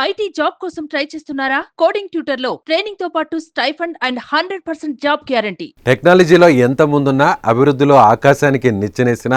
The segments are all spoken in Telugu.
ఐటీ జాబ్ కోసం ట్రై చేస్తున్నారా? కోడింగ్ ట్యూటర్లో ట్రైనింగ్తో పాటు stipend and hundred percent job guarantee. టెక్నాలజీలో ఎంత ముందున్నా అభివృద్ధిలో ఆకాశానికి నిచ్చెనేసిన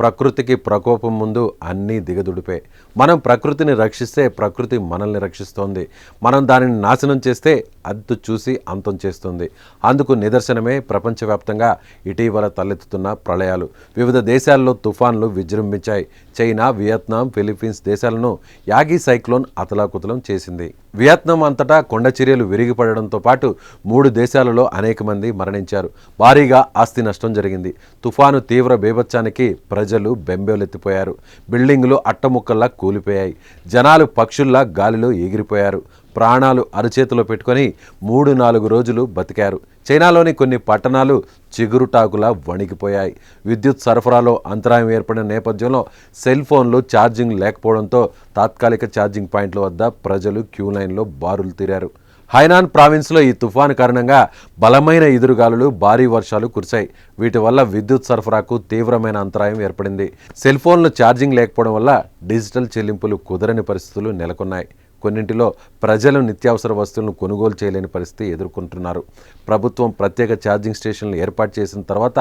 ప్రకృతికి ప్రకోపం ముందు అన్నీ దిగదుడిపే. మనం ప్రకృతిని రక్షిస్తే ప్రకృతి మనల్ని రక్షిస్తోంది. మనం దానిని నాశనం చేస్తే అద్దు చూసి అంతం చేస్తుంది. అందుకు నిదర్శనమే ప్రపంచవ్యాప్తంగా ఇటీవల తలెత్తుతున్న ప్రళయాలు. వివిధ దేశాల్లో తుఫాన్లు విజృంభించాయి. చైనా వియత్నాం ఫిలిప్పీన్స్ దేశాలను యాగి సైక్లోన్ అతలాకుతలం చేసింది. వియత్నాం అంతటా కొండ చర్యలు విరిగిపడడంతో పాటు మూడు దేశాలలో అనేక మంది మరణించారు. భారీగా ఆస్తి నష్టం జరిగింది. తుఫాను తీవ్ర బీభత్సానికి ప్రజలు బెంబేలెత్తిపోయారు. బిల్డింగులు అట్టముక్కల్లా కూలిపోయాయి. జనాలు పక్షుల్లా గాలిలో ఎగిరిపోయారు. ప్రాణాలు అరచేతిలో పెట్టుకొని మూడు నాలుగు రోజులు బతికారు. చైనాలోని కొన్ని పట్టణాలు చిగురుటాకులా వణికిపోయాయి. విద్యుత్ సరఫరాలో అంతరాయం ఏర్పడిన నేపథ్యంలో సెల్ ఫోన్లు ఛార్జింగ్ లేకపోవడంతో తాత్కాలిక ఛార్జింగ్ పాయింట్ల వద్ద ప్రజలు క్యూ లైన్లో బారులు తీరారు. హైనాన్ ప్రావిన్స్లో ఈ తుఫాను కారణంగా బలమైన ఎదురుగాలులు భారీ వర్షాలు కురిశాయి. వీటి వల్ల విద్యుత్ సరఫరాకు తీవ్రమైన అంతరాయం ఏర్పడింది. సెల్ ఫోన్లు ఛార్జింగ్ లేకపోవడం వల్ల డిజిటల్ చెల్లింపులు కుదరని పరిస్థితులు నెలకొన్నాయి. కొన్నింటిలో ప్రజలు నిత్యావసర వస్తువులను కొనుగోలు చేయలేని పరిస్థితి ఎదుర్కొంటున్నారు. ప్రభుత్వం ప్రత్యేక ఛార్జింగ్ స్టేషన్లు ఏర్పాటు చేసిన తర్వాత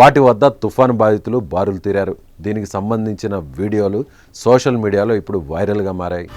వాటి వద్ద తుఫాను బాధితులు బారులు తీరారు. దీనికి సంబంధించిన వీడియోలు సోషల్ మీడియాలో ఇప్పుడు వైరల్గా మారాయి.